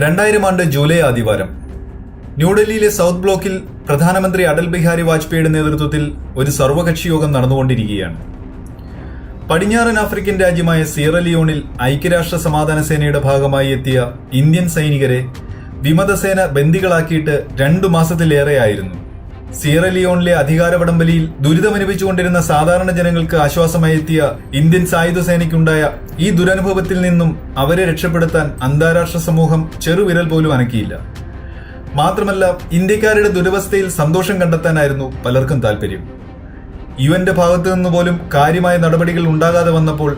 രണ്ടായിരം ആണ്ട് ജൂലൈ ആദിവാരം. ന്യൂഡൽഹിയിലെ സൗത്ത് ബ്ലോക്കിൽ പ്രധാനമന്ത്രി അടൽ ബിഹാരി വാജ്പേയിയുടെ നേതൃത്വത്തിൽ ഒരു സർവകക്ഷി യോഗം നടന്നുകൊണ്ടിരിക്കുകയാണ്. പടിഞ്ഞാറൻ ആഫ്രിക്കൻ രാജ്യമായ സിയറലിയോണിൽ ഐക്യരാഷ്ട്ര സമാധാന സേനയുടെ ഭാഗമായി എത്തിയ ഇന്ത്യൻ സൈനികരെ വിമതസേന ബന്ദികളാക്കിയിട്ട് രണ്ടു മാസത്തിലേറെയായിരുന്നു. സിയറലിയോണിലെ അധികാര വടംവലിയിൽ ദുരിതമനുഭവിച്ചുകൊണ്ടിരുന്ന സാധാരണ ജനങ്ങൾക്ക് ആശ്വാസമായി എത്തിയ ഇന്ത്യൻ സായുധ സേനയ്ക്കുണ്ടായ ഈ ദുരനുഭവത്തിൽ നിന്നും അവരെ രക്ഷപ്പെടുത്താൻ അന്താരാഷ്ട്ര സമൂഹം ചെറുവിരൽ പോലും അനക്കിയില്ല. മാത്രമല്ല ഇന്ത്യക്കാരുടെ ദുരവസ്ഥയിൽ സന്തോഷം കണ്ടെത്താനായിരുന്നു പലർക്കും താല്പര്യം യു എന്റെ ഭാഗത്തു നിന്ന് പോലും കാര്യമായ നടപടികൾ ഉണ്ടാകാതെ വന്നപ്പോൾ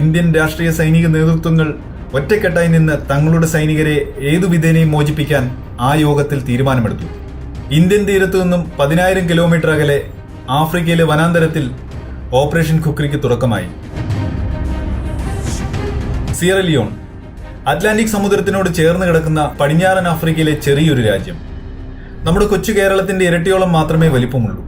ഇന്ത്യൻ രാഷ്ട്രീയ സൈനിക നേതൃത്വങ്ങൾ ഒറ്റക്കെട്ടായി നിന്ന് തങ്ങളുടെ സൈനികരെ ഏതു വിധേനയും മോചിപ്പിക്കാൻ ആ യോഗത്തിൽ തീരുമാനമെടുത്തു. ഇന്ത്യൻ തീരത്തു നിന്നും പതിനായിരം കിലോമീറ്റർ അകലെ ആഫ്രിക്കയിലെ വനാന്തരത്തിൽ ഓപ്പറേഷൻ ഖുക്രിക്ക് തുടക്കമായി. സിയറലിയോൺ അറ്റ്ലാന്റിക് സമുദ്രത്തിനോട് ചേർന്ന് കിടക്കുന്ന പടിഞ്ഞാറൻ ആഫ്രിക്കയിലെ ചെറിയൊരു രാജ്യം. നമ്മുടെ കൊച്ചു കേരളത്തിന്റെ ഇരട്ടിയോളം മാത്രമേ വലിപ്പമുള്ളൂ.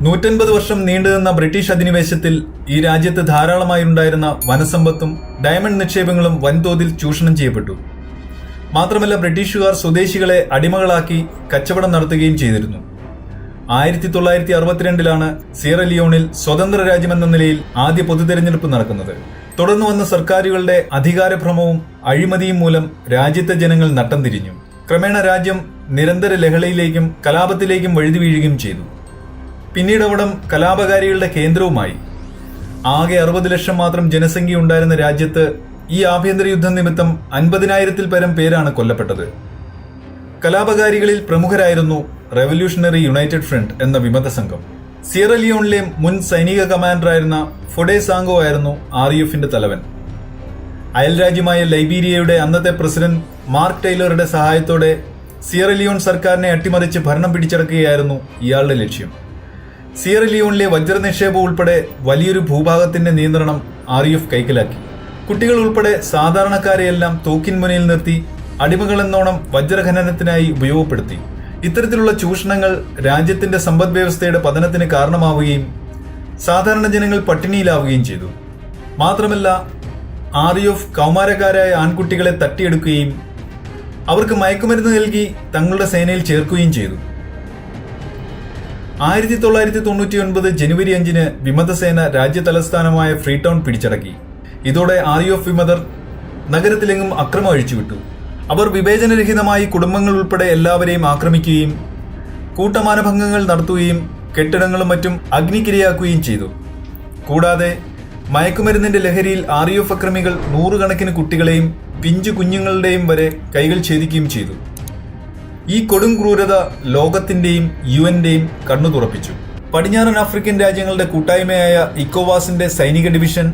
നൂറ്റൻപത് വർഷം നീണ്ടുനിന്ന ബ്രിട്ടീഷ് അധിനിവേശത്തിൽ ഈ രാജ്യത്ത് ധാരാളമായി ഉണ്ടായിരുന്ന വനസമ്പത്തും ഡയമണ്ട് നിക്ഷേപങ്ങളും വൻതോതിൽ ചൂഷണം ചെയ്യപ്പെട്ടു. മാത്രമല്ല ബ്രിട്ടീഷുകാർ സ്വദേശികളെ അടിമകളാക്കി കച്ചവടം നടത്തുകയും ചെയ്തിരുന്നു. ആയിരത്തി തൊള്ളായിരത്തി അറുപത്തിരണ്ടിലാണ് സിയറലിയോണിൽ സ്വതന്ത്ര രാജ്യമെന്ന നിലയിൽ ആദ്യ പൊതുതെരഞ്ഞെടുപ്പ് നടക്കുന്നത്. തുടർന്നു വന്ന സർക്കാരുകളുടെ അധികാരഭ്രമവും അഴിമതിയും മൂലം രാജ്യത്തെ ജനങ്ങൾ നട്ടം തിരിഞ്ഞു. ക്രമേണ രാജ്യം നിരന്തര ലഹളയിലേക്കും കലാപത്തിലേക്കും വഴുതി വീഴുകയും ചെയ്തു. പിന്നീട് അവിടം കലാപകാരികളുടെ കേന്ദ്രവുമായി. ആകെ അറുപത് ലക്ഷം മാത്രം ജനസംഖ്യ ഉണ്ടായിരുന്ന രാജ്യത്ത് ഈ ആഭ്യന്തര യുദ്ധം നിമിത്തം അൻപതിനായിരത്തിൽ പരം പേരാണ് കൊല്ലപ്പെട്ടത്. കലാപകാരികളിൽ പ്രമുഖരായിരുന്നു റെവല്യൂഷണറി യുണൈറ്റഡ് ഫ്രണ്ട് എന്ന വിമത സംഘം. സിയറലിയോണിലെ മുൻ സൈനിക കമാൻഡറായിരുന്ന ഫൊഡേ സാങ്കോ ആയിരുന്നു ആർ യു എഫിന്റെ തലവൻ. അയൽരാജ്യമായ ലൈബീരിയയുടെ അന്നത്തെ പ്രസിഡന്റ് മാർക്ക് ടൈലറുടെ സഹായത്തോടെ സിയറലിയോൺ സർക്കാരിനെ അട്ടിമറിച്ച് ഭരണം പിടിച്ചടക്കുകയായിരുന്നു ഇയാളുടെ ലക്ഷ്യം. സിയറലിയോണിലെ വജ്രനിക്ഷേപം ഉൾപ്പെടെ വലിയൊരു ഭൂഭാഗത്തിന്റെ നിയന്ത്രണം ആർ യു എഫ് കൈക്കലാക്കി. കുട്ടികൾ ഉൾപ്പെടെ സാധാരണക്കാരെയെല്ലാം തൂക്കിൻ മുനയിൽ നിർത്തി അടിമകളെന്നോണം വജ്രഖനനത്തിനായി ഉപയോഗപ്പെടുത്തി. ഇത്തരത്തിലുള്ള ചൂഷണങ്ങൾ രാജ്യത്തിന്റെ സമ്പദ് വ്യവസ്ഥയുടെ പതനത്തിന് കാരണമാവുകയും സാധാരണ ജനങ്ങൾ പട്ടിണിയിലാവുകയും ചെയ്തു. മാത്രമല്ല ആർ ഓഫ് കൗമാരക്കാരായ ആൺകുട്ടികളെ തട്ടിയെടുക്കുകയും അവർക്ക് മയക്കുമരുന്ന് നൽകി തങ്ങളുടെ സേനയിൽ ചേർക്കുകയും ചെയ്തു. ആയിരത്തി തൊള്ളായിരത്തി തൊണ്ണൂറ്റി ഒൻപത് ജനുവരി അഞ്ചിന് വിമതസേന രാജ്യ തലസ്ഥാനമായ ഫ്രീടൗൺ പിടിച്ചടക്കി. ഇതോടെ ആർ എഫ് വിമതർ നഗരത്തിലെങ്ങും അക്രമം അഴിച്ചുവിട്ടു. അവർ വിവേചനരഹിതമായി കുടുംബങ്ങൾ ഉൾപ്പെടെ എല്ലാവരെയും ആക്രമിക്കുകയും കൂട്ടമാനഭംഗങ്ങൾ നടത്തുകയും കെട്ടിടങ്ങളും മറ്റും അഗ്നിക്കിരയാക്കുകയും ചെയ്തു. കൂടാതെ മയക്കുമരുന്നിന്റെ ലഹരിയിൽ ആർ എഫ് അക്രമികൾ നൂറുകണക്കിന് കുട്ടികളെയും പിഞ്ചു കുഞ്ഞുങ്ങളുടെയും വരെ കൈകൾ ഛേദിക്കുകയും ചെയ്തു. ഈ കൊടും ക്രൂരത ലോകത്തിന്റെയും യു എന്റെയും കണ്ണു തുറപ്പിച്ചു. പടിഞ്ഞാറൻ ആഫ്രിക്കൻ രാജ്യങ്ങളുടെ കൂട്ടായ്മയായ ഇക്കോവാസിന്റെ സൈനിക ഡിവിഷൻ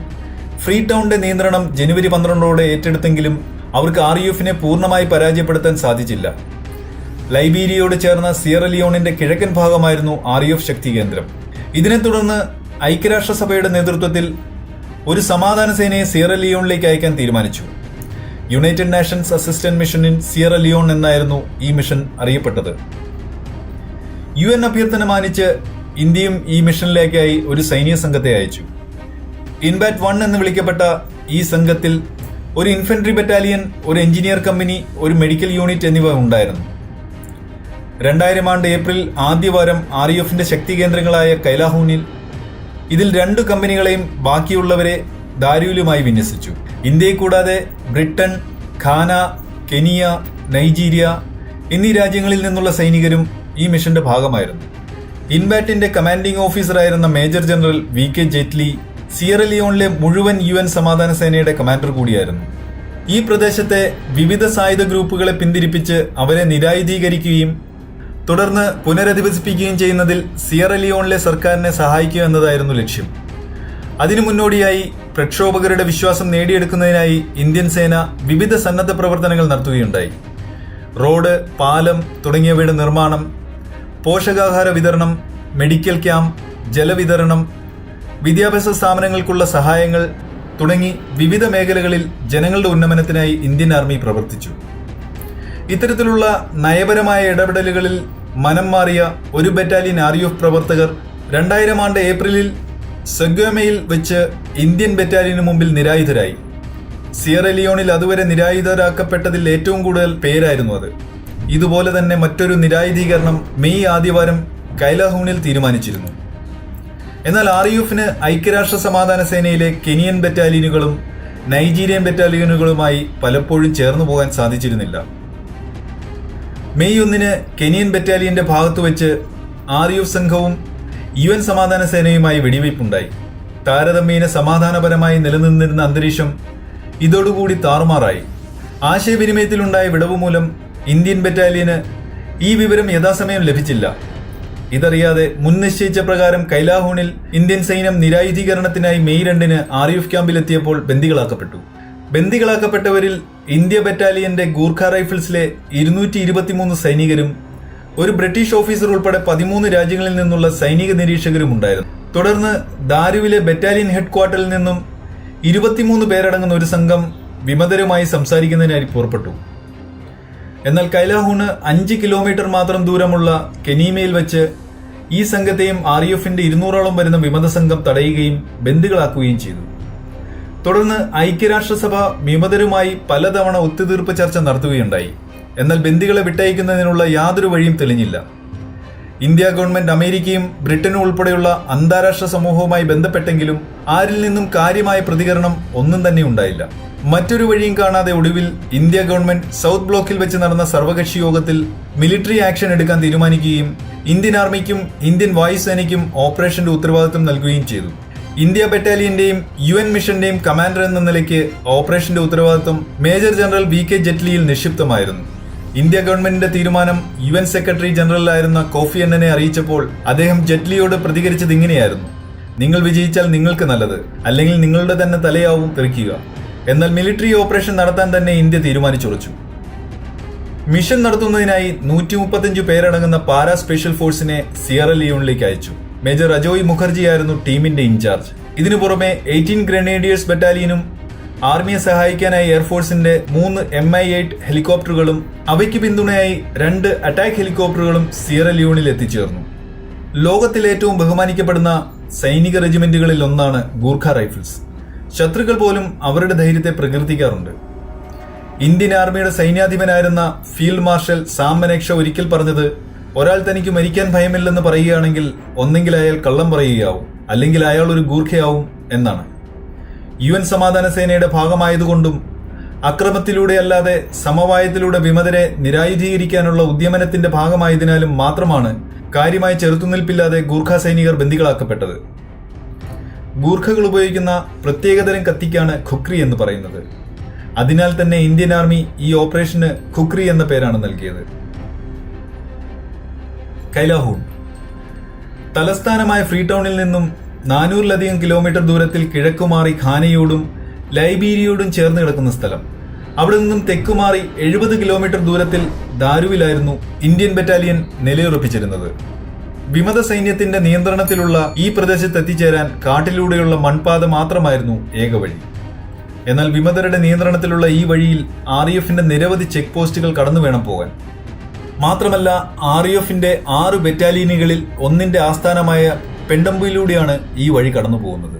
ഫ്രീ ടൗണിന്റെ നിയന്ത്രണം ജനുവരി പന്ത്രണ്ടോടെ ഏറ്റെടുത്തെങ്കിലും അവർക്ക് ആർ യു എഫിനെ പൂർണമായി പരാജയപ്പെടുത്താൻ സാധിച്ചില്ല. ലൈബീരിയയോട് ചേർന്ന സിയറലിയോണിന്റെ കിഴക്കൻ ഭാഗമായിരുന്നു ആർ യു എഫ് ശക്തി കേന്ദ്രം. ഇതിനെ തുടർന്ന് ഐക്യരാഷ്ട്രസഭയുടെ നേതൃത്വത്തിൽ ഒരു സമാധാന സേനയെ സിയറലിയോണിലേക്ക് അയക്കാൻ തീരുമാനിച്ചു. United Nations assistant mission in Sierra Leone എന്നായിരുന്നു ഈ മിഷൻ അറിയപ്പെട്ടത്. യു എൻ അഭ്യർത്ഥന മാനിച്ച് ഇന്ത്യയും ഈ മിഷനിലേക്കായി ഒരു സൈനിക സംഘത്തെ അയച്ചു. ഇൻബാറ്റ് വൺ എന്ന് വിളിക്കപ്പെട്ട ഈ സംഘത്തിൽ ഒരു ഇൻഫെൻട്രി ബറ്റാലിയൻ ഒരു എഞ്ചിനീയർ കമ്പനി ഒരു മെഡിക്കൽ യൂണിറ്റ് എന്നിവ ഉണ്ടായിരുന്നു. രണ്ടായിരം ആണ്ട് ഏപ്രിൽ ആദ്യവാരം ആർ ഇ എഫിന്റെ ശക്തി കേന്ദ്രങ്ങളായ കൈലാഹൂനിൽ ഇതിൽ രണ്ട് കമ്പനികളെയും ബാക്കിയുള്ളവരെ ദാരൂലുമായി വിന്യസിച്ചു. ഇന്ത്യയെ കൂടാതെ ബ്രിട്ടൻ ഖാന കെനിയ നൈജീരിയ എന്നീ രാജ്യങ്ങളിൽ നിന്നുള്ള സൈനികരും ഈ മിഷന്റെ ഭാഗമായിരുന്നു. ഇൻബാറ്റിന്റെ commanding ഓഫീസറായിരുന്ന major general V K Jetley സിയറലിയോണിലെ മുഴുവൻ യു എൻ സമാധാന സേനയുടെ കമാൻഡർ കൂടിയായിരുന്നു. ഈ പ്രദേശത്തെ വിവിധ സായുധ ഗ്രൂപ്പുകളെ പിന്തിരിപ്പിച്ച് അവരെ നിരായുധീകരിക്കുകയും തുടർന്ന് പുനരധിവസിപ്പിക്കുകയും ചെയ്യുന്നതിൽ സിയറലിയോണിലെ സർക്കാരിനെ സഹായിക്കുക എന്നതായിരുന്നു ലക്ഷ്യം. അതിനു മുന്നോടിയായി പ്രക്ഷോഭകരുടെ വിശ്വാസം നേടിയെടുക്കുന്നതിനായി ഇന്ത്യൻ സേന വിവിധ സന്നദ്ധ പ്രവർത്തനങ്ങൾ നടത്തുകയുണ്ടായി. റോഡ് പാലം തുടങ്ങിയവയുടെ നിർമ്മാണം പോഷകാഹാര വിതരണം മെഡിക്കൽ ക്യാമ്പ് ജലവിതരണം വിദ്യാഭ്യാസ സ്ഥാപനങ്ങൾക്കുള്ള സഹായങ്ങൾ തുടങ്ങി വിവിധ മേഖലകളിൽ ജനങ്ങളുടെ ഉന്നമനത്തിനായി ഇന്ത്യൻ ആർമി പ്രവർത്തിച്ചു. ഇത്തരത്തിലുള്ള നയപരമായ ഇടപെടലുകളിൽ മനം മാറിയ ഒരു ബറ്റാലിയൻ ആർ യു എഫ് പ്രവർത്തകർ രണ്ടായിരം ആണ്ട് ഏപ്രിലിൽ സെഗ്വമയിൽ വെച്ച് ഇന്ത്യൻ ബറ്റാലിയന് മുമ്പിൽ നിരായുധരായി. സിയറലിയോണിൽ അതുവരെ നിരായുധരാക്കപ്പെട്ടതിൽ ഏറ്റവും കൂടുതൽ പേരായിരുന്നു അത്. ഇതുപോലെ തന്നെ മറ്റൊരു നിരായുധീകരണം മെയ് ആദ്യവാരം കൈലാഹൂണിൽ തീരുമാനിച്ചിരുന്നു. എന്നാൽ ആർ യു എഫിന് ഐക്യരാഷ്ട്ര സമാധാന സേനയിലെ കെനിയൻ ബറ്റാലിയനുകളും നൈജീരിയൻ ബറ്റാലിയനുകളുമായി പലപ്പോഴും ചേർന്നു പോകാൻ സാധിച്ചിരുന്നില്ല. മെയ് ഒന്നിന് കെനിയൻ ബറ്റാലിയന്റെ ഭാഗത്തു വെച്ച് ആർ യു സംഘവും യു എൻ സമാധാന സേനയുമായി വെടിവയ്പുണ്ടായി താരതമ്യേന സമാധാനപരമായി നിലനിന്നിരുന്ന അന്തരീക്ഷം ഇതോടുകൂടി താറുമാറായി. ആശയവിനിമയത്തിലുണ്ടായ വിടവ് മൂലം ഇന്ത്യൻ ബറ്റാലിയന് ഈ വിവരം യഥാസമയം ലഭിച്ചില്ല. ഇതറിയാതെ മുൻ നിശ്ചയിച്ച പ്രകാരം കൈലാഹൂണിൽ ഇന്ത്യൻ സൈന്യം നിരായുധീകരണത്തിനായി മെയ് രണ്ടിന് ആർ എഫ് ക്യാമ്പിലെത്തിയപ്പോൾ ബന്ദികളാക്കപ്പെട്ടു. ബന്ദികളാക്കപ്പെട്ടവരിൽ ഇന്ത്യ ബറ്റാലിയന്റെ ഗൂർഖ റൈഫിൾസിലെ ഇരുന്നൂറ്റി ഇരുപത്തിമൂന്ന് സൈനികരും ഒരു ബ്രിട്ടീഷ് ഓഫീസർ ഉൾപ്പെടെ പതിമൂന്ന് രാജ്യങ്ങളിൽ നിന്നുള്ള സൈനിക നിരീക്ഷകരും ഉണ്ടായിരുന്നു. തുടർന്ന് ദാരുവിലെ ബറ്റാലിയൻ ഹെഡ് ക്വാർട്ടറിൽ നിന്നും ഇരുപത്തിമൂന്ന് പേരടങ്ങുന്ന ഒരു സംഘം വിമതരുമായി സംസാരിക്കുന്നതിനായി പുറപ്പെട്ടു. എന്നാൽ കൈലാഹൂണ് അഞ്ച് കിലോമീറ്റർ മാത്രം ദൂരമുള്ള കെനീമയിൽ വെച്ച് ഈ സംഘത്തെയും ആർ യു എഫിന്റെ ഇരുന്നൂറോളം വരുന്ന വിമത സംഘം തടയുകയും ബന്ദികളാക്കുകയും ചെയ്തു. തുടർന്ന് ഐക്യരാഷ്ട്രസഭ വിമതരുമായി പലതവണ ഒത്തുതീർപ്പ് ചർച്ച നടത്തുകയുണ്ടായി. എന്നാൽ ബന്ദികളെ വിട്ടയക്കുന്നതിനുള്ള യാതൊരു വഴിയും തെളിഞ്ഞില്ല. ഇന്ത്യ ഗവൺമെന്റ് അമേരിക്കയും ബ്രിട്ടനും ഉൾപ്പെടെയുള്ള അന്താരാഷ്ട്ര സമൂഹവുമായി ബന്ധപ്പെട്ടെങ്കിലും ആരിൽ നിന്നും കാര്യമായ പ്രതികരണം ഒന്നും തന്നെ ഉണ്ടായില്ല. മറ്റൊരു വഴിയും കാണാതെ ഒടുവിൽ ഇന്ത്യ ഗവൺമെന്റ് സൗത്ത് ബ്ലോക്കിൽ വെച്ച് നടന്ന സർവകക്ഷി യോഗത്തിൽ മിലിറ്ററി ആക്ഷൻ എടുക്കാൻ തീരുമാനിക്കുകയും ഇന്ത്യൻ ആർമിക്കും ഇന്ത്യൻ വായുസേനയ്ക്കും ഓപ്പറേഷന്റെ ഉത്തരവാദിത്വം നൽകുകയും ചെയ്തു. ഇന്ത്യ ബറ്റാലിയന്റെയും യു എൻ മിഷന്റെയും കമാൻഡർ എന്ന നിലയ്ക്ക് ഓപ്പറേഷന്റെ ഉത്തരവാദിത്വം മേജർ ജനറൽ വി കെ ജെറ്റ്ലിയിൽ നിക്ഷിപ്തമായിരുന്നു. ഇന്ത്യ ഗവൺമെന്റിന്റെ തീരുമാനം യു എൻ സെക്രട്ടറി ജനറലായിരുന്ന കോഫി അന്നനെ അറിയിച്ചപ്പോൾ അദ്ദേഹം ജെറ്റ്ലിയോട് പ്രതികരിച്ചത് ഇങ്ങനെയായിരുന്നു. നിങ്ങൾ വിജയിച്ചാൽ നിങ്ങൾക്ക് നല്ലത് അല്ലെങ്കിൽ നിങ്ങളുടെ തന്നെ തലയാവും തെറിക്കുക എന്നാൽ മിലിറ്ററി ഓപ്പറേഷൻ നടത്താൻ തന്നെ ഇന്ത്യ തീരുമാനിച്ചുറച്ചു. മിഷൻ നടത്തുന്നതിനായി നൂറ്റി മുപ്പത്തിയഞ്ച് പേരടങ്ങുന്ന പാരാ സ്പെഷ്യൽ ഫോഴ്സിനെ സിയറ ലിയോണിലേക്ക് അയച്ചു. മേജർ അജോയ് മുഖർജി ആയിരുന്നു ടീമിന്റെ ഇൻചാർജ് ഇതിനു പുറമെ എയ്റ്റീൻ ഗ്രനേഡിയേഴ്സ് ബറ്റാലിയനും ആർമിയെ സഹായിക്കാനായി എയർഫോഴ്സിന്റെ മൂന്ന് എം ഐ എയ്റ്റ് ഹെലികോപ്റ്ററുകളും അവയ്ക്ക് പിന്തുണയായി രണ്ട് അറ്റാക്ക് ഹെലികോപ്റ്ററുകളും സിയറ ലിയോണിൽ എത്തിച്ചേർന്നു. ലോകത്തിലേറ്റവും ബഹുമാനിക്കപ്പെടുന്ന സൈനിക റെജിമെന്റുകളിൽ ഒന്നാണ് ഗൂർഖ റൈഫിൾസ് ശത്രുക്കൾ പോലും അവരുടെ ധൈര്യത്തെ പ്രകീർത്തിക്കാറുണ്ട്. ഇന്ത്യൻ ആർമിയുടെ സൈന്യാധിപനായിരുന്ന ഫീൽഡ് മാർഷൽ സാം മനേക്ഷ ഒരിക്കൽ പറഞ്ഞത് ഒരാൾ തനിക്ക് മരിക്കാൻ ഭയമില്ലെന്ന് പറയുകയാണെങ്കിൽ ഒന്നെങ്കിൽ അയാൾ കള്ളം പറയുകയാവും അല്ലെങ്കിൽ അയാൾ ഒരു ഗൂർഖയാവും എന്നാണ്. യു എൻ സമാധാന സേനയുടെ ഭാഗമായതുകൊണ്ടും അക്രമത്തിലൂടെ അല്ലാതെ സമവായത്തിലൂടെ വിമതരെ നിരായുധീകരിക്കാനുള്ള ഉദ്യമനത്തിന്റെ ഭാഗമായതിനാലും മാത്രമാണ് കാര്യമായി ചെറുത്തുനിൽപ്പില്ലാതെ ഗൂർഖ സൈനികർ ബന്ദികളാക്കപ്പെട്ടത്. ഗൂർഖകൾ ഉപയോഗിക്കുന്ന പ്രത്യേകതരം കത്തിക്കാണ് ഖുക്രി എന്ന് പറയുന്നത്. അതിനാൽ തന്നെ ഇന്ത്യൻ ആർമി ഈ ഓപ്പറേഷന് ഖുക്രി എന്ന പേരാണ് നൽകിയത്. കൈലാഹൂൺ. തലസ്ഥാനമായ ഫ്രീ ടൗണിൽ നിന്നും നാനൂറിലധികം കിലോമീറ്റർ ദൂരത്തിൽ കിഴക്കുമാറി ഖാനയോടും ലൈബീരിയോടും ചേർന്ന് കിടക്കുന്ന സ്ഥലം. അവിടെ നിന്നും തെക്കുമാറി എഴുപത് കിലോമീറ്റർ ദൂരത്തിൽ ദാരുവിലായിരുന്നു ഇന്ത്യൻ ബറ്റാലിയൻ നിലയുറപ്പിച്ചിരുന്നത്. വിമത സൈന്യത്തിന്റെ നിയന്ത്രണത്തിലുള്ള ഈ പ്രദേശത്ത് എത്തിച്ചേരാൻ കാട്ടിലൂടെയുള്ള മൺപാത മാത്രമായിരുന്നു ഏക വഴി. എന്നാൽ വിമതരുടെ നിയന്ത്രണത്തിലുള്ള ഈ വഴിയിൽ ആർ ഇ എഫിന്റെ നിരവധി ചെക്ക് പോസ്റ്റുകൾ കടന്നു വേണം പോകാൻ. മാത്രമല്ല ആർ ഇ എഫിന്റെ ആറ് ബറ്റാലിയനുകളിൽ ഒന്നിന്റെ ആസ്ഥാനമായ പെണ്ടമ്പയിലൂടെയാണ് ഈ വഴി കടന്നു പോകുന്നത്.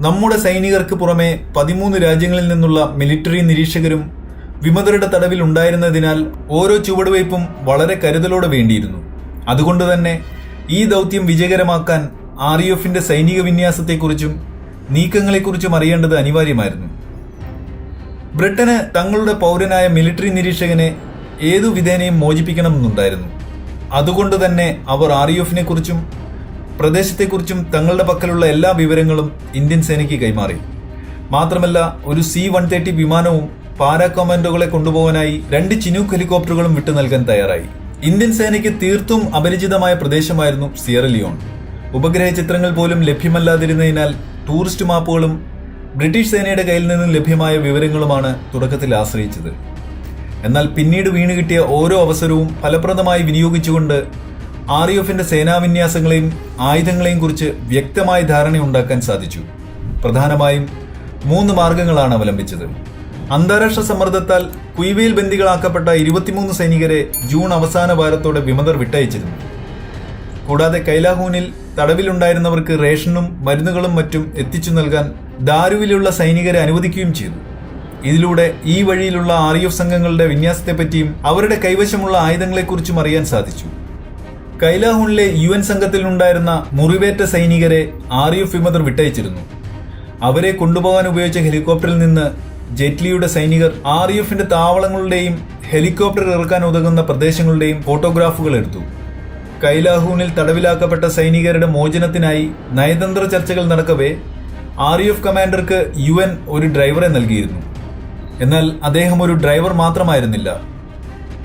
നമ്മുടെ സൈനികർക്ക് പുറമെ പതിമൂന്ന് രാജ്യങ്ങളിൽ നിന്നുള്ള മിലിറ്ററി നിരീക്ഷകരും വിമതരുടെ തടവിൽ ഉണ്ടായിരുന്നതിനാൽ ഓരോ ചുവടുവയ്പും വളരെ കരുതലോടെ വേണ്ടിയിരുന്നു. അതുകൊണ്ട് തന്നെ ഈ ദൗത്യം വിജയകരമാക്കാൻ ആർ ഇ എഫിന്റെ സൈനിക വിന്യാസത്തെക്കുറിച്ചും നീക്കങ്ങളെക്കുറിച്ചും അറിയേണ്ടത് അനിവാര്യമായിരുന്നു. ബ്രിട്ടന് തങ്ങളുടെ പൗരനായ മിലിറ്ററി നിരീക്ഷകനെ ഏതു വിധേനയും മോചിപ്പിക്കണമെന്നുണ്ടായിരുന്നു. അതുകൊണ്ട് തന്നെ അവർ ആർ ഇ എഫിനെ കുറിച്ചും പ്രദേശത്തെക്കുറിച്ചും തങ്ങളുടെ പക്കലുള്ള എല്ലാ വിവരങ്ങളും ഇന്ത്യൻ സേനയ്ക്ക് കൈമാറി. മാത്രമല്ല ഒരു സി വൺ തേർട്ടി വിമാനവും പാരാ കൊമാൻഡോകളെ കൊണ്ടുപോകാനായി രണ്ട് ചിനൂക്ക് ഹെലികോപ്റ്ററുകളും വിട്ടു നൽകാൻ തയ്യാറായി. ഇന്ത്യൻ സേനയ്ക്ക് തീർത്തും അപരിചിതമായ പ്രദേശമായിരുന്നു സിയറലിയോൺ ഉപഗ്രഹ ചിത്രങ്ങൾ പോലും ലഭ്യമല്ലാതിരുന്നതിനാൽ ടൂറിസ്റ്റ് മാപ്പുകളും ബ്രിട്ടീഷ് സേനയുടെ കയ്യിൽ നിന്നും ലഭ്യമായ വിവരങ്ങളുമാണ് തുടക്കത്തിൽ ആശ്രയിച്ചത്. എന്നാൽ പിന്നീട് വീണ് കിട്ടിയ ഓരോ അവസരവും ഫലപ്രദമായി വിനിയോഗിച്ചുകൊണ്ട് ആർ ഇ എഫിന്റെ സേനാവിന്യാസങ്ങളെയും ആയുധങ്ങളെയും കുറിച്ച് വ്യക്തമായ ധാരണയുണ്ടാക്കാൻ സാധിച്ചു. പ്രധാനമായും മൂന്ന് മാർഗങ്ങളാണ് അവലംബിച്ചത്. അന്താരാഷ്ട്ര സമ്മർദ്ദത്താൽ കുയ്വയിൽ ബന്ദികളാക്കപ്പെട്ട ഇരുപത്തിമൂന്ന് സൈനികരെ ജൂൺ അവസാന വാരത്തോടെ വിമതർ വിട്ടയച്ചിരുന്നു. കൂടാതെ കൈലാഹൂനിൽ തടവിലുണ്ടായിരുന്നവർക്ക് റേഷനും മരുന്നുകളും മറ്റും എത്തിച്ചു നൽകാൻ ദാരുവിലുള്ള സൈനികരെ അനുവദിക്കുകയും ചെയ്തു. ഇതിലൂടെ ഈ വഴിയിലുള്ള ആർ എഫ് സംഘങ്ങളുടെ വിന്യാസത്തെപ്പറ്റിയും അവരുടെ കൈവശമുള്ള ആയുധങ്ങളെക്കുറിച്ചും അറിയാൻ സാധിച്ചു. കൈലാഹൂണിലെ യു എൻ സംഘത്തിലുണ്ടായിരുന്ന മുറിവേറ്റ സൈനികരെ ആർ എഫ് വിമതർ വിട്ടയച്ചിരുന്നു. അവരെ കൊണ്ടുപോകാൻ ഉപയോഗിച്ച ഹെലികോപ്റ്ററിൽ നിന്ന് ജെറ്റ്ലിയുടെ സൈനികർ ആർ എഫിന്റെ താവളങ്ങളുടെയും ഹെലികോപ്റ്റർ ഇറക്കാൻ ഉതകുന്ന പ്രദേശങ്ങളുടെയും ഫോട്ടോഗ്രാഫുകൾ എടുത്തു. കൈലാഹൂണിൽ തടവിലാക്കപ്പെട്ട സൈനികരുടെ മോചനത്തിനായി നയതന്ത്ര ചർച്ചകൾ നടക്കവേ ആർ എഫ് കമാൻഡർക്ക് യു എൻ ഒരു ഡ്രൈവറെ നൽകിയിരുന്നു. എന്നാൽ അദ്ദേഹം ഒരു ഡ്രൈവർ മാത്രമായിരുന്നില്ല.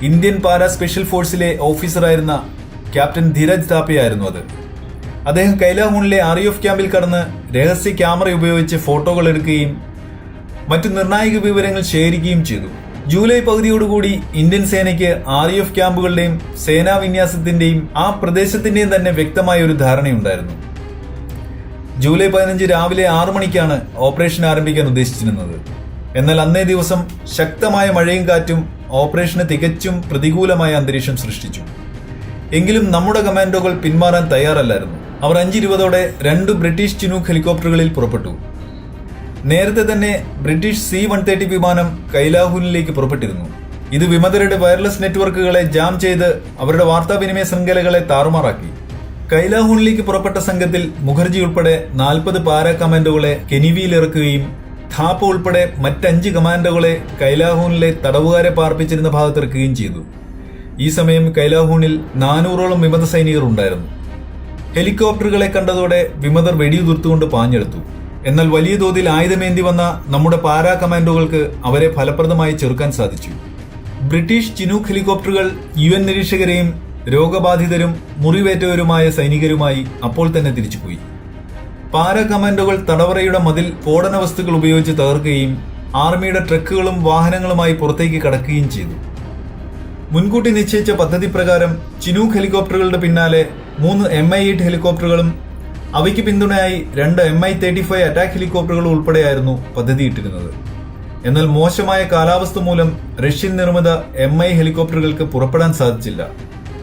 ഇന്ത്യൻ പാരാ സ്പെഷ്യൽ ഫോഴ്സിലെ ഓഫീസറായിരുന്ന ക്യാപ്റ്റൻ ധീരജ് താപ്പയായിരുന്നു അത്. അദ്ദേഹം കൈലാഹൂണിലെ ആർ എഫ് ക്യാമ്പിൽ കടന്ന് രഹസ്യ ക്യാമറ ഉപയോഗിച്ച് ഫോട്ടോകൾ എടുക്കുകയും മറ്റു നിർണായക വിവരങ്ങൾ ശേഖരിക്കുകയും ചെയ്തു. ജൂലൈ പകുതിയോടുകൂടി ഇന്ത്യൻ സേനയ്ക്ക് ആർ ഇ എഫ് ക്യാമ്പുകളുടെയും സേനാ വിന്യാസത്തിന്റെയും ആ പ്രദേശത്തിന്റെയും തന്നെ വ്യക്തമായ ഒരു ധാരണയുണ്ടായിരുന്നു. ജൂലൈ പതിനഞ്ച് രാവിലെ ആറു മണിക്കാണ് ഓപ്പറേഷൻ ആരംഭിക്കാൻ ഉദ്ദേശിച്ചിരുന്നത്. എന്നാൽ അന്നേ ദിവസം ശക്തമായ മഴയും കാറ്റും ഓപ്പറേഷന് തികച്ചും പ്രതികൂലമായ അന്തരീക്ഷം സൃഷ്ടിച്ചു. എങ്കിലും നമ്മുടെ കമാൻഡോകൾ പിന്മാറാൻ തയ്യാറല്ലായിരുന്നു. അവർ അഞ്ചിരുപതോടെ രണ്ട് ബ്രിട്ടീഷ് ചിനൂക്ക് ഹെലികോപ്റ്ററുകളിൽ പുറപ്പെട്ടു. നേരത്തെ തന്നെ ബ്രിട്ടീഷ് സി വൺ തേർട്ടി വിമാനം കൈലാഹുലിലേക്ക് പുറപ്പെട്ടിരുന്നു. ഇത് വിമതരുടെ വയർലെസ് നെറ്റ്വർക്കുകളെ ജാം ചെയ്ത് അവരുടെ വാർത്താവിനിമയ ശൃംഖലകളെ താറുമാറാക്കി. കൈലാഹുണിലേക്ക് പുറപ്പെട്ട സംഘത്തിൽ മുഖർജി ഉൾപ്പെടെ നാൽപ്പത് പാരാ കമാൻഡോകളെ കെനിവിയിൽ ഇറക്കുകയും ഥാപ്പ ഉൾപ്പെടെ മറ്റഞ്ച് കമാൻഡോകളെ കൈലാഹൂണിലെ തടവുകാരെ പാർപ്പിച്ചിരുന്ന ഭാഗത്തിറക്കുകയും ചെയ്തു. ഈ സമയം കൈലാഹൂണിൽ നാനൂറോളം വിമത സൈനികർ ഉണ്ടായിരുന്നു ഹെലികോപ്റ്ററുകളെ കണ്ടതോടെ വിമതർ വെടിയുതിർത്തുകൊണ്ട് പാഞ്ഞെടുത്തു. എന്നാൽ വലിയ തോതിൽ ആയുധമേന്തി വന്ന നമ്മുടെ പാരാ കമാൻഡോകൾക്ക് അവരെ ഫലപ്രദമായി ചെറുക്കാൻ സാധിച്ചു. ബ്രിട്ടീഷ് ചിനൂക്ക് ഹെലികോപ്റ്ററുകൾ യു എൻ നിരീക്ഷകരെയും രോഗബാധിതരും മുറിവേറ്റവരുമായ സൈനികരുമായി അപ്പോൾ തന്നെ തിരിച്ചുപോയി. പാരാ കമാൻഡോകൾ തടവറയുടെ മതിൽ സ്ഫോടന വസ്തുക്കൾ ഉപയോഗിച്ച് തകർക്കുകയും ആർമിയുടെ ട്രക്കുകളും വാഹനങ്ങളുമായി പുറത്തേക്ക് കടക്കുകയും ചെയ്തു. മുൻകൂട്ടി നിശ്ചയിച്ച പദ്ധതി പ്രകാരം ചിനൂക്ക് ഹെലികോപ്റ്ററുകളുടെ പിന്നാലെ മൂന്ന് എം ഐ എയ്റ്റ് ഹെലികോപ്റ്ററുകളും അവയ്ക്ക് പിന്തുണയായി രണ്ട് M I thirty five attack ഹെലികോപ്റ്ററുകൾ ഉൾപ്പെടെയായിരുന്നു പദ്ധതിയിട്ടിരുന്നത്. എന്നാൽ മോശമായ കാലാവസ്ഥ മൂലം റഷ്യൻ നിർമ്മിത എം ഐ ഹെലികോപ്റ്ററുകൾക്ക് പുറപ്പെടാൻ സാധിച്ചില്ല.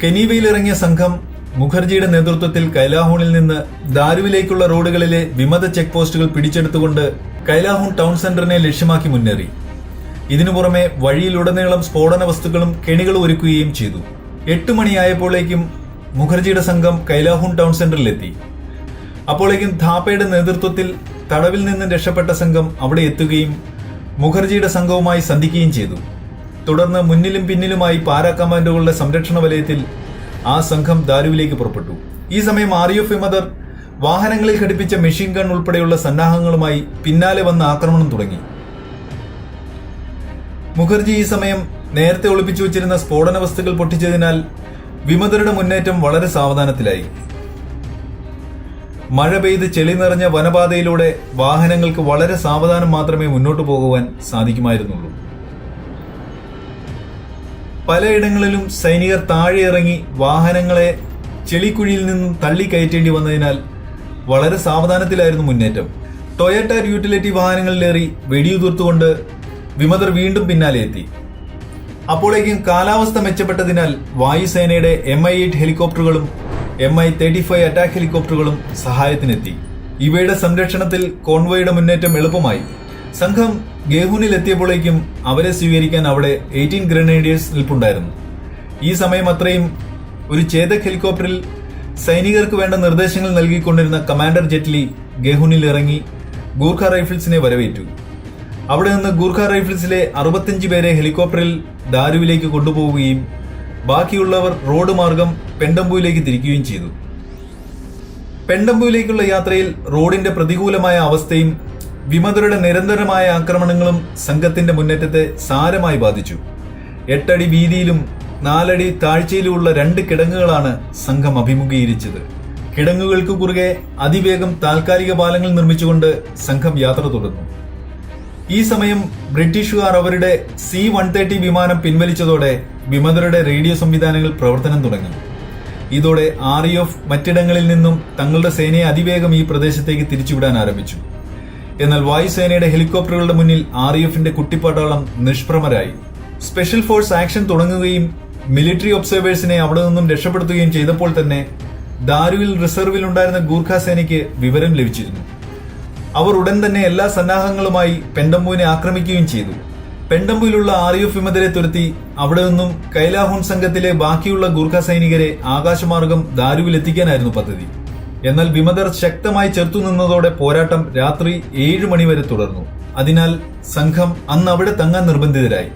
കെനീവയിൽ ഇറങ്ങിയ സംഘം മുഖർജിയുടെ നേതൃത്വത്തിൽ കൈലാഹോണിൽ നിന്ന് ദാരുവിലേക്കുള്ള റോഡുകളിലെ വിമത ചെക്ക് പോസ്റ്റുകൾ പിടിച്ചെടുത്തുകൊണ്ട് കൈലാഹോൺ ടൗൺ സെന്ററിനെ ലക്ഷ്യമാക്കി മുന്നേറി. ഇതിനു പുറമെ വഴിയിലുടനീളം സ്ഫോടന വസ്തുക്കളും കെണികളും ഒരുക്കുകയും ചെയ്തു. എട്ട് മണിയായപ്പോഴേക്കും മുഖർജിയുടെ സംഘം കൈലാഹോൺ ടൗൺ സെന്ററിലെത്തി. അപ്പോഴേക്കും ഥാപ്പയുടെ നേതൃത്വത്തിൽ തടവിൽ നിന്ന് രക്ഷപ്പെട്ട സംഘം അവിടെ എത്തുകയും മുഖർജിയുടെ സംഘവുമായി സന്ധിക്കുകയും ചെയ്തു. തുടർന്ന് മുന്നിലും പിന്നിലുമായി പാരാ കമാൻഡോകളുടെ സംരക്ഷണ വലയത്തിൽ ആ സംഘം ദാരുവിലേക്ക് പുറപ്പെട്ടു. ഈ സമയം ആർ യു ഫിമദർ വാഹനങ്ങളിൽ ഘടിപ്പിച്ച മെഷീൻ ഗൺ ഉൾപ്പെടെയുള്ള സന്നാഹങ്ങളുമായി പിന്നാലെ വന്ന് ആക്രമണം തുടങ്ങി. മുഖർജി ഈ സമയം നേരത്തെ ഒളിപ്പിച്ചു വെച്ചിരുന്ന സ്ഫോടന വസ്തുക്കൾ പൊട്ടിച്ചതിനാൽ വിമതരുടെ മുന്നേറ്റം വളരെ സാവധാനത്തിലായി. മഴ പെയ്ത് ചെളി നിറഞ്ഞ വനപാതയിലൂടെ വാഹനങ്ങൾക്ക് വളരെ സാവധാനം മാത്രമേ മുന്നോട്ട് പോകുവാൻ സാധിക്കുമായിരുന്നുള്ളൂ. പലയിടങ്ങളിലും സൈനികർ താഴെ ഇറങ്ങി വാഹനങ്ങളെ ചെളിക്കുഴിയിൽ നിന്നും തള്ളി കയറ്റേണ്ടി വന്നതിനാൽ വളരെ സാവധാനത്തിലായിരുന്നു മുന്നേറ്റം. ടൊയറ്റ യൂട്ടിലിറ്റി വാഹനങ്ങളിലേറി വെടിയുതിർത്തുകൊണ്ട് വിമതർ വീണ്ടും പിന്നാലെ എത്തി. അപ്പോഴേക്കും കാലാവസ്ഥ മെച്ചപ്പെട്ടതിനാൽ വായുസേനയുടെ M I eight ഹെലികോപ്റ്ററുകളും M I thirty five attack ഹെലികോപ്റ്ററുകളും സഹായത്തിനെത്തി. ഇവയുടെ സംരക്ഷണത്തിൽ കോൺവോയുടെ മുന്നേറ്റം എളുപ്പമായി. സംഘം ഗേഹുനിൽ എത്തിയപ്പോഴേക്കും അവരെ സ്വീകരിക്കാൻ അവിടെ എയ്റ്റീൻ ഗ്രനേഡിയേഴ്സ് നിൽപ്പുണ്ടായിരുന്നു. ഈ സമയം അത്രയും ഒരു ചേതക് ഹെലികോപ്റ്ററിൽ സൈനികർക്ക് വേണ്ട നിർദ്ദേശങ്ങൾ നൽകിക്കൊണ്ടിരുന്ന കമാൻഡർ ജെറ്റ്ലി ഗേഹൂനിൽ ഇറങ്ങി ഗൂർഖ റൈഫിൾസിനെ വരവേറ്റു. അവിടെ നിന്ന് ഗൂർഖ റൈഫിൾസിലെ അറുപത്തിയഞ്ച് പേരെ ഹെലികോപ്റ്ററിൽ ദാരുവിലേക്ക് കൊണ്ടുപോവുകയും ബാക്കിയുള്ളവർ റോഡ് മാർഗം പെണ്ടമ്പുവിലേക്ക് തിരിക്കുകയും ചെയ്തു. പെണ്ടമ്പുവിലേക്കുള്ള യാത്രയിൽ റോഡിന്റെ പ്രതികൂലമായ അവസ്ഥയും വിമതരുടെ നിരന്തരമായ ആക്രമണങ്ങളും സംഘത്തിന്റെ മുന്നേറ്റത്തെ സാരമായി ബാധിച്ചു. എട്ടടി വീതിയിലും നാലടി താഴ്ചയിലുമുള്ള രണ്ട് കിടങ്ങുകളാണ് സംഘം അഭിമുഖീകരിച്ചത്. കിടങ്ങുകൾക്ക് കുറുകെ അതിവേഗം താൽക്കാലിക പാലങ്ങൾ നിർമ്മിച്ചുകൊണ്ട് സംഘം യാത്ര തുടർന്നു. ഈ സമയം ബ്രിട്ടീഷുകാർ അവരുടെ സി വൺ തേർട്ടി വിമാനം പിൻവലിച്ചതോടെ വിമതരുടെ റേഡിയോ സംവിധാനങ്ങൾ പ്രവർത്തനം തുടങ്ങി. ഇതോടെ ആർ ഇ എഫ് മറ്റിടങ്ങളിൽ നിന്നും തങ്ങളുടെ സേനയെ അതിവേഗം ഈ പ്രദേശത്തേക്ക് തിരിച്ചുവിടാൻ ആരംഭിച്ചു. എന്നാൽ വായുസേനയുടെ ഹെലികോപ്റ്ററുകളുടെ മുന്നിൽ ആർ ഇ എഫിന്റെ കുട്ടിപ്പട്ടാളം നിഷ്പ്രമരായി. സ്പെഷ്യൽ ഫോഴ്സ് ആക്ഷൻ തുടങ്ങുകയും മിലിറ്ററി ഒബ്സർവേഴ്സിനെ അവിടെ നിന്നും രക്ഷപ്പെടുത്തുകയും ചെയ്തപ്പോൾ തന്നെ ദാരുവിൽ റിസർവിൽ ഉണ്ടായിരുന്ന ഗൂർഖ സേനയ്ക്ക് വിവരം ലഭിച്ചിരുന്നു. അവർ ഉടൻ തന്നെ എല്ലാ സന്നാഹങ്ങളുമായി പെണ്ടമ്പുവിനെ ആക്രമിക്കുകയും ചെയ്തു. പെണ്ടമ്പുവിലുള്ള ആർ യു തുരത്തി അവിടെ നിന്നും കൈലാഹോൺ സംഘത്തിലെ ബാക്കിയുള്ള ഗൂർഖ സൈനികരെ ആകാശമാർഗം ദാരുവിലെത്തിക്കാനായിരുന്നു പദ്ധതി. എന്നാൽ വിമതർ ശക്തമായി ചെറുത്തുനിന്നതോടെ പോരാട്ടം രാത്രി ഏഴ് മണിവരെ തുടർന്നു. അതിനാൽ സംഘം അന്ന് അവിടെ തങ്ങാൻ നിർബന്ധിതരായി.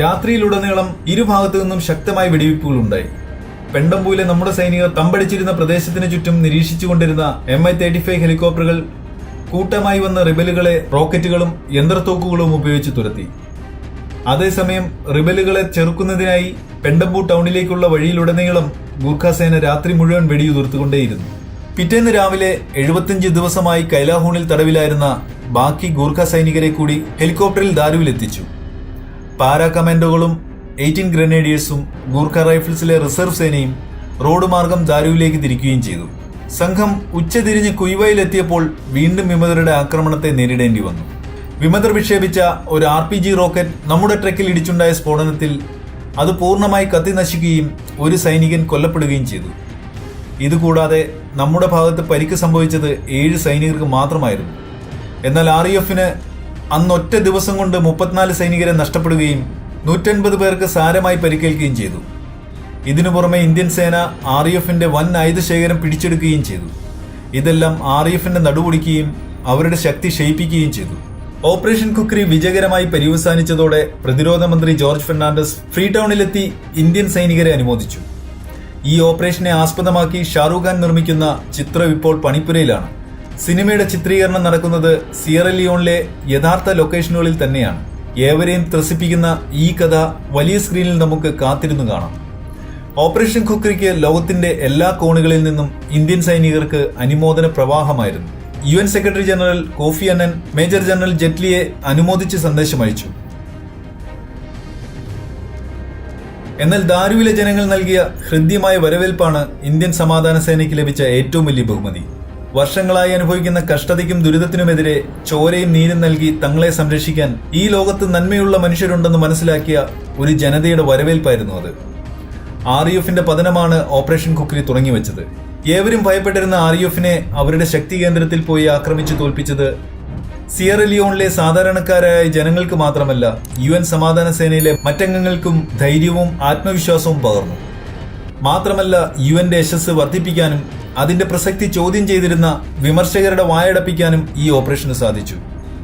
രാത്രിയിലുടനീളം ഇരുഭാഗത്തു നിന്നും ശക്തമായ വെടിവയ്പ്പുകൾ ഉണ്ടായി പെണ്ടമ്പൂയിലെ നമ്മുടെ സൈനികർ തമ്പടിച്ചിരുന്ന പ്രദേശത്തിന് ചുറ്റും നിരീക്ഷിച്ചുകൊണ്ടിരുന്ന എം ഐ തേർട്ടി ഫൈവ് ഹെലികോപ്റ്ററുകൾ കൂട്ടമായി വന്ന റിബലുകളെ റോക്കറ്റുകളും യന്ത്രത്തോക്കുകളും ഉപയോഗിച്ച് തുരത്തി. അതേസമയം റിബലുകളെ ചെറുക്കുന്നതിനായി പെണ്ടമ്പൂ ടൗണിലേക്കുള്ള വഴിയിലുടനീളം ഗൂർഖ സേന രാത്രി മുഴുവൻ വെടിയുതിർത്തുകൊണ്ടേയിരുന്നു. പിറ്റേന്ന് രാവിലെ എഴുപത്തിയഞ്ച് ദിവസമായി കൈലാഹൂണിൽ തടവിലായിരുന്ന ബാക്കി ഗൂർഖ സൈനികരെ കൂടി ഹെലികോപ്റ്ററിൽ ദാരുവിലെത്തിച്ചു. പാരാ കമാൻഡോകളും എയ്റ്റീൻ ഗ്രനേഡിയേഴ്സും ഗൂർഖ റൈഫിൾസിലെ റിസർവ് സേനയും റോഡ് മാർഗം ദാരുവിലേക്ക് തിരിക്കുകയും ചെയ്തു. സംഘം ഉച്ചതിരിഞ്ഞ് കുയ്വയിലെത്തിയപ്പോൾ വീണ്ടും വിമതരുടെ ആക്രമണത്തെ നേരിടേണ്ടി വന്നു. വിമതർ വിക്ഷേപിച്ച ഒരു ആർ പി ജി റോക്കറ്റ് നമ്മുടെ ട്രക്കിൽ ഇടിച്ചുണ്ടായ സ്ഫോടനത്തിൽ അത് പൂർണമായി കത്തി നശിക്കുകയും ഒരു സൈനികൻ കൊല്ലപ്പെടുകയും ചെയ്തു. ഇതുകൂടാതെ നമ്മുടെ ഭാഗത്ത് പരിക്ക് സംഭവിച്ചത് ഏഴ് സൈനികർക്ക് മാത്രമായിരുന്നു. എന്നാൽ ആർ ഇ എഫിന് അന്നൊറ്റ ദിവസം കൊണ്ട് മുപ്പത്തിനാല് സൈനികരെ നഷ്ടപ്പെടുകയും നൂറ്റൻപത് പേർക്ക് സാരമായി പരിക്കേൽക്കുകയും ചെയ്തു. ഇതിനു പുറമെ ഇന്ത്യൻ സേന ആർ ഇ എഫിന്റെ വൻ ആയുധശേഖരം പിടിച്ചെടുക്കുകയും ചെയ്തു. ഇതെല്ലാം ആർ ഇ എഫിന്റെ നടുപൊടിക്കുകയും അവരുടെ ശക്തി ക്ഷയിപ്പിക്കുകയും ചെയ്തു. ഓപ്പറേഷൻ കുക്രി വിജയകരമായി പര്യവസാനിച്ചതോടെ പ്രതിരോധ മന്ത്രി ജോർജ് ഫെർണാണ്ടസ് ഫ്രീ ടൗണിലെത്തി ഇന്ത്യൻ സൈനികരെ അനുമോദിച്ചു. ഈ ഓപ്പറേഷനെ ആസ്പദമാക്കി ഷാറൂഖ് ഖാൻ നിർമ്മിക്കുന്ന ചിത്രം ഇപ്പോൾ പണിപ്പുരയിലാണ്. സിനിമയുടെ ചിത്രീകരണം നടക്കുന്നത് സിയറലിയോണിലെ യഥാർത്ഥ ലൊക്കേഷനുകളിൽ തന്നെയാണ്. ഏവരെയും ത്രസിപ്പിക്കുന്ന ഈ കഥ വലിയ സ്ക്രീനിൽ നമുക്ക് കാത്തിരുന്നു കാണാം. ഓപ്പറേഷൻ ഖുക്രിക്ക് ലോകത്തിന്റെ എല്ലാ കോണുകളിൽ നിന്നും ഇന്ത്യൻ സൈനികർക്ക് അനുമോദന പ്രവാഹമായിരുന്നു. U N secretary general Kofi Annan major general ജെറ്റ്ലിയെ അനുമോദിച്ച് സന്ദേശം അയച്ചു. എന്നാൽ ദാരുവിലെ ജനങ്ങൾ നൽകിയ ഹൃദ്യമായ വരവേൽപ്പാണ് ഇന്ത്യൻ സമാധാന സേനയ്ക്ക് ലഭിച്ച ഏറ്റവും വലിയ ബഹുമതി. വർഷങ്ങളായി അനുഭവിക്കുന്ന കഷ്ടതയ്ക്കും ദുരിതത്തിനുമെതിരെ ചോരയും നീരും നൽകി തങ്ങളെ സംരക്ഷിക്കാൻ ഈ ലോകത്ത് നന്മയുള്ള മനുഷ്യരുണ്ടെന്ന് മനസ്സിലാക്കിയ ഒരു ജനതയുടെ വരവേൽപ്പായിരുന്നു അത്. ആർ യു എഫിന്റെ പതനമാണ് ഓപ്പറേഷൻ കുക്രി തുടങ്ങിവെച്ചത്. ഏവരും ഭയപ്പെട്ടിരുന്ന ആർ യു എഫിനെ അവരുടെ ശക്തി കേന്ദ്രത്തിൽ പോയി ആക്രമിച്ചു തോൽപ്പിച്ചത് സിയറലിയോണിലെ സാധാരണക്കാരായ ജനങ്ങൾക്ക് മാത്രമല്ല യു എൻ സമാധാന സേനയിലെ മറ്റംഗങ്ങൾക്കും ധൈര്യവും ആത്മവിശ്വാസവും പകർന്നു. മാത്രമല്ല യു എന്റെ യശസ് വർദ്ധിപ്പിക്കാനും അതിന്റെ പ്രസക്തി ചോദ്യം ചെയ്തിരുന്ന വിമർശകരുടെ വായടപ്പിക്കാനും ഈ ഓപ്പറേഷന് സാധിച്ചു.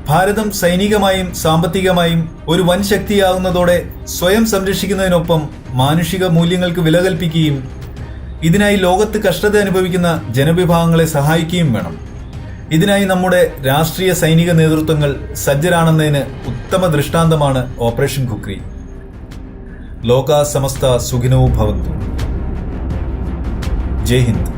ഭാരതം സൈനികമായും സാമ്പത്തികമായും ഒരു വൻ ശക്തിയാകുന്നതോടെ സ്വയം സംരക്ഷിക്കുന്നതിനൊപ്പം മാനുഷിക മൂല്യങ്ങൾക്ക് വില കൽപ്പിക്കുകയും ഇതിനായി ലോകത്ത് കഷ്ടത അനുഭവിക്കുന്ന ജനവിഭാഗങ്ങളെ സഹായിക്കുകയും വേണം. ഇതിനായി നമ്മുടെ രാഷ്ട്രീയ സൈനിക നേതൃത്വങ്ങൾ സജ്ജരാണെന്നതിന് ഉത്തമ ദൃഷ്ടാന്തമാണ് ഓപ്പറേഷൻ കുക്രി ലോക സമസ്ത സുഖിനോ ഭവന്തു. ജയ് ഹിന്ദ്.